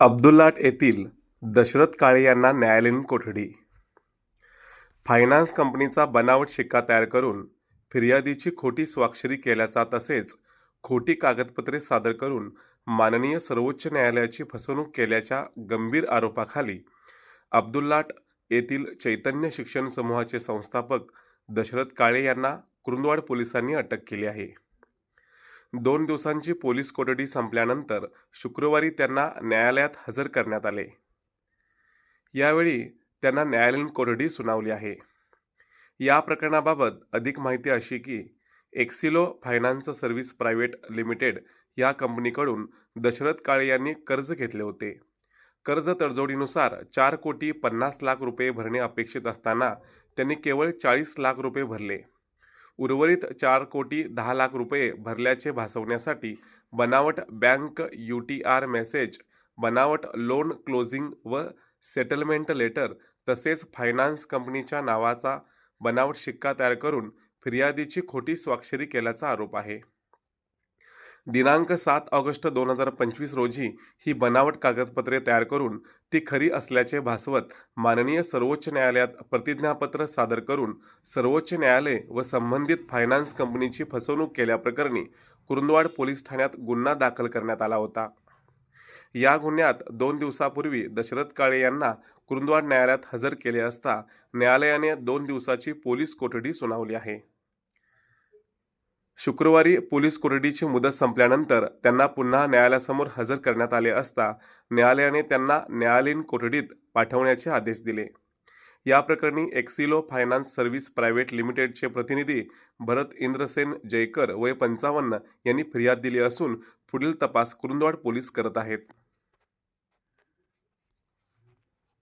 अब्दुल्लाट येथील दशरथ काळे यांना न्यायालयीन कोठडी. फायनान्स कंपनीचा बनावट शिक्का तयार करून फिर्यादीची खोटी स्वाक्षरी केल्याचा तसेच खोटी कागदपत्रे सादर करून माननीय सर्वोच्च न्यायालयाची फसवणूक केल्याच्या गंभीर आरोपाखाली अब्दुल्लाट येथील चैतन्य शिक्षण समूहाचे संस्थापक दशरथ काळे यांना कुरुंदवाड पोलिसांनी अटक केली आहे. दोन दिवसांची पोलीस कोठडी संपल्यानंतर शुक्रवारी त्यांना न्यायालयात हजर करण्यात आले. यावेळी त्यांना न्यायालयीन कोठडी सुनावली आहे. या प्रकरणाबाबत अधिक माहिती अशी की Axilo finance service private limited या कंपनीकडून दशरथ काळे यांनी कर्ज घेतले होते. कर्ज तडजोडीनुसार चार कोटी पन्नास लाख रुपये भरणे अपेक्षित असताना त्यांनी केवळ चाळीस लाख रुपये भरले. उर्वरित चार कोटी दहा लाख रुपये भरल्याचे भासवण्यासाठी बनावट bank U T R message बनावट लोन क्लोजिंग व सेटलमेंट लेटर तसेच फायनान्स कंपनीच्या नावाचा बनावट शिक्का तयार करून फिर्यादीची खोटी स्वाक्षरी केल्याचा आरोप आहे. दिनांक सात ऑगस्ट दोन हजार पंचवीस रोजी ही बनावट कागदपत्रे तयार करून ती खरी असल्याचे भासवत माननीय सर्वोच्च न्यायालयात प्रतिज्ञापत्र सादर करून सर्वोच्च न्यायालय व संबंधित फायनान्स कंपनीची फसवणूक केल्याप्रकरणी कुरुंदवाड पोलीस ठाण्यात गुन्हा दाखल करण्यात आला होता. या गुन्ह्यात दोन दिवसापूर्वी दशरथ काळे यांना कुरुंदवाड न्यायालयात हजर केले असता न्यायालयाने दोन दिवसाची पोलीस कोठडी सुनावली आहे. शुक्रवारी पोलीस कोठडीची मुदत संपल्यानंतर त्यांना पुन्हा न्यायालयासमोर हजर करण्यात आले असता न्यायालयाने त्यांना न्यायालयीन कोठडीत पाठवण्याचे आदेश दिले. या प्रकरणी एक्सिलो फायनान्स सर्व्हिस प्रायव्हेट लिमिटेडचे प्रतिनिधी भरत इंद्रसेन जयकर वय पंचावन्न यांनी फिर्याद दिली असून पुढील तपास कुरुंदवाड पोलीस करत आहेत.